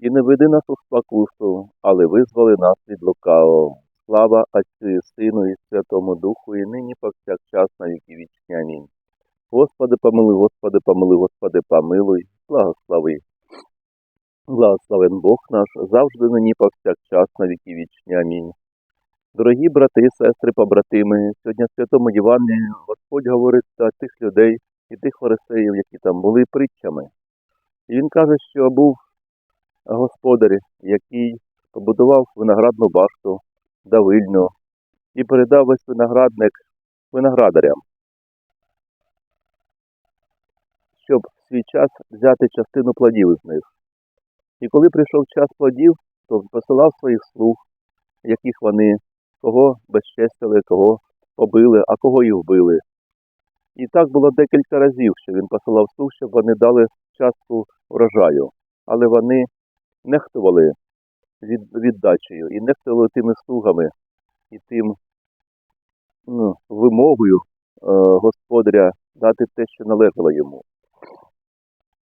І не веди нас у спокусу, але визволи нас від лукавого. Слава Отцю і Сину і Святому Духу, і нині повсякчас на віки вічні. Амінь. Господи, помилуй, Господи, помилуй, Господи, помилуй, благослови. Благословен Бог наш, завжди нині повсякчас на віки вічні. Амінь. Дорогі брати, сестри, побратими, сьогодні в Святому Євангелії Господь говорить до тих людей і тих фарисеїв, які там були притчами. І він каже, що був господар, який побудував виноградну башту давильню і передав весь виноградник виноградарям, щоб в свій час взяти частину плодів з них. І коли прийшов час плодів, то посилав своїх слуг, яких вони кого безчестили, кого побили, а кого і вбили. І так було декілька разів, що він посилав слуг, щоб вони дали частку врожаю. Але вони нехтували від, віддачею і нехтували тими слугами і тим ну, вимогою е, господаря дати те, що належало йому.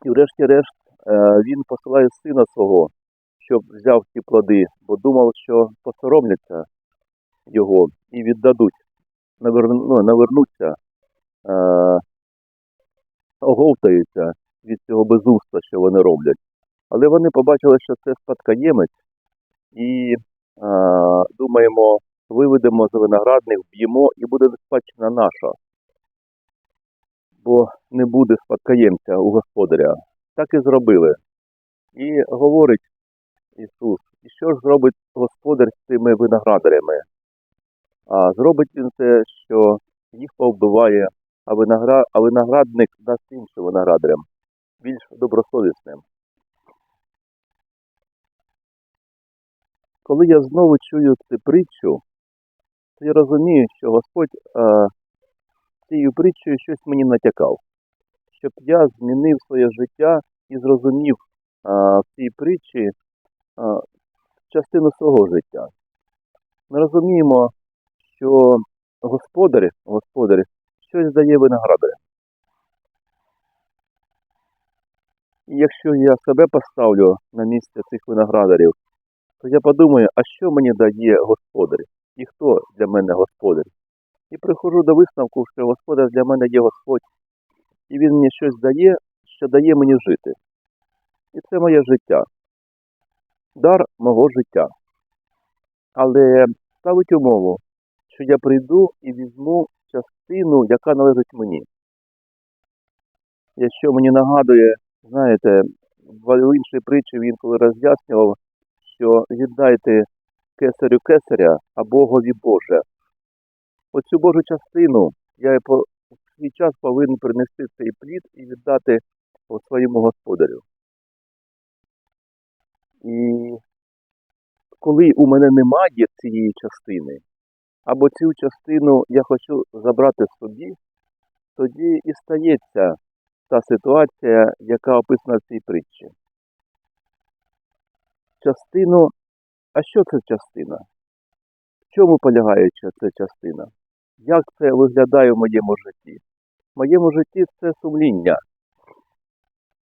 І врешті-решт е, він посилає сина свого, щоб взяв ці плоди, бо думав, що посоромляться його і віддадуть, наверну, ну, навернуться, е, оговтаються від цього безумства, що вони роблять. Але вони побачили, що це спадкоємець, і е, думаємо, виведемо з виноградних, вб'ємо і буде спадщина наша. Бо не буде спадкоємця у господаря. Так і зробили. І говорить Ісус, і що ж зробить господар з цими виноградарями? А зробить він те, що їх повбиває, а, виноград... а виноградник дасть іншим виноградарям, більш добросовісним. Коли я знову чую цю притчу, то я розумію, що Господь а, цією притчею щось мені натякав, щоб я змінив своє життя і зрозумів а, в цій притчі а, частину свого життя. Ми розуміємо, що господар, господар щось дає виноградарям. І якщо я себе поставлю на місце цих виноградарів, то я подумаю, а що мені дає господар? І хто для мене господар? І приходжу до висновку, що господар для мене є Господь, і він мені щось дає, що дає мені жити. І це моє життя, дар мого життя. Але ставить умову, що я прийду і візьму частину, яка належить мені. Якщо мені нагадує, знаєте, в іншій притчі він коли роз'яснював, що віддайте кесарю кесаря, а Богові Боже. Оцю Божу частину я в свій час повинен принести цей плід і віддати своєму господарю. І коли у мене немає цієї частини, або цю частину я хочу забрати собі, тоді і стається та ситуація, яка описана в цій притчі. Частину, а що це частина? В чому полягає ця частина? Як це виглядає в моєму житті? В моєму житті це сумління.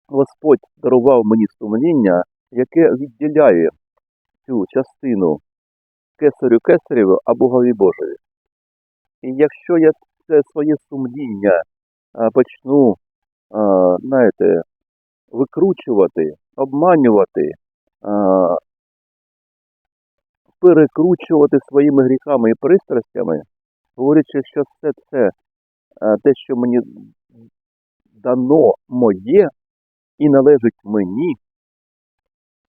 Господь дарував мені сумління, яке відділяє цю частину кесарю кесареву а Богові Божові. І якщо я це своє сумління почну, знаєте, викручувати, обманювати, перекручувати своїми гріхами і пристрастями, говорячи, що все це те, що мені дано моє і належить мені,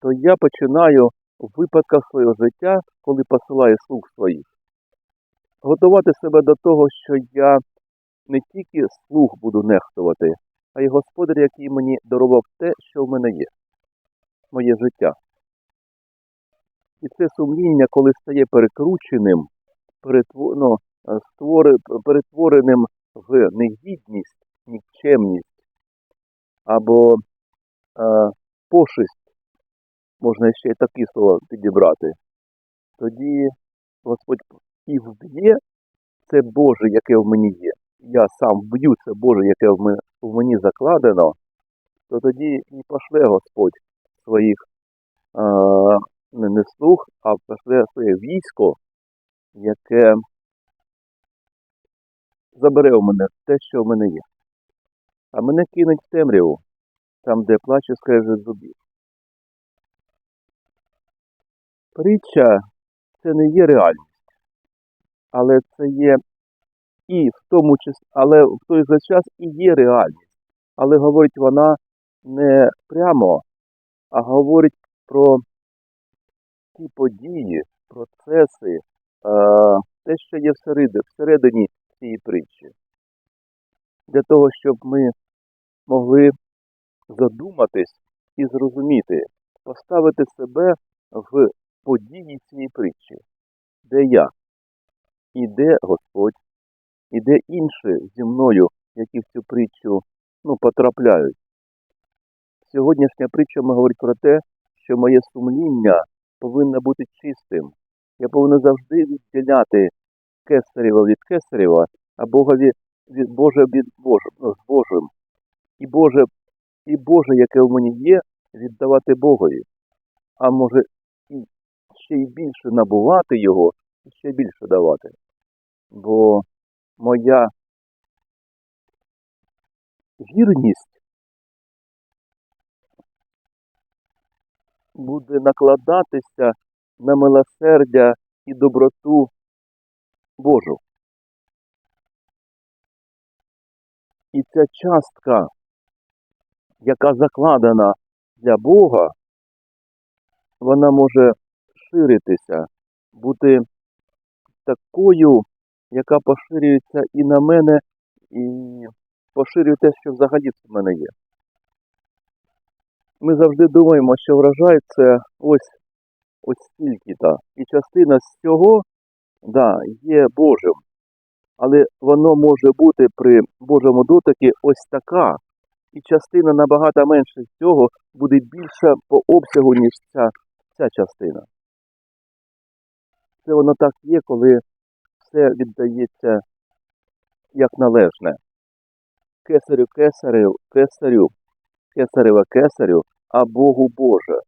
то я починаю в випадках свого життя, коли посилаю слуг своїх, готувати себе до того, що я не тільки слуг буду нехтувати, а й господар, який мені дарував те, що в мене є, моє життя. І це сумління, коли стає перекрученим, перетво- ну, перетвореним в негідність, нікчемність або е, пошесть, можна ще й такі слова підібрати, тоді Господь і вб'є це Боже, яке в мені є. Я сам вб'ю це Боже, яке в мені закладено, то тоді і пошле Господь своїх е, не, слуг, а пошле своє військо, яке забере у мене те, що в мене є. А мене кинуть в темряву, там, де плаче скрежет зубів. Притча це не є реальність, але це є і в тому числі, але в той же час і є реальність. Але говорить вона не прямо, а говорить про ті події, процеси, те, що є всередині цієї притчі. Для того, щоб ми могли задуматись і зрозуміти, поставити себе в події цієї притчі, де я, і де Господь, і де інші зі мною, які в цю притчу ну, потрапляють. Сьогоднішня притча говорить про те, що моє сумління повинно бути чистим. Я повинен завжди відділяти кесарєва від кесарєва, а Богові від Боже від Божим, Божим. І Боже, і Боже, яке в мені є, віддавати Богові. А може ще й більше набувати його, і ще більше давати. Бо моя вірність буде накладатися на милосердя і доброту Божу. І ця частка, яка закладена для Бога, вона може ширитися, бути такою, яка поширюється і на мене, і поширює те, що взагалі в мене є. Ми завжди думаємо, що врожай це ось ось стільки-то. І частина з цього да, є Божим. Але воно може бути при Божому дотикі ось така. І частина набагато менше з цього буде більша по обсягу, ніж ця, ця частина. Це воно так є, коли все віддається як належне. Кесарю кесарю, кесарю, кесарева кесарю, а Богу Боже.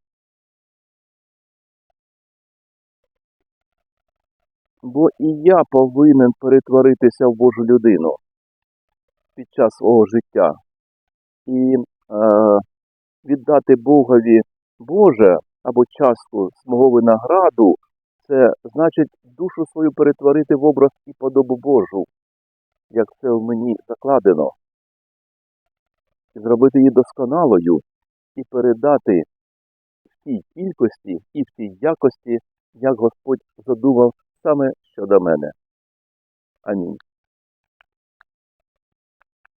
Бо і я повинен перетворитися в Божу людину під час свого життя і е, віддати Богові Боже або частку з мого винограду, це значить душу свою перетворити в образ і подобу Божу, як це в мені закладено, зробити її досконалою і передати в тій кількості і в тій якості, як Господь задумав саме щодо мене. Амінь.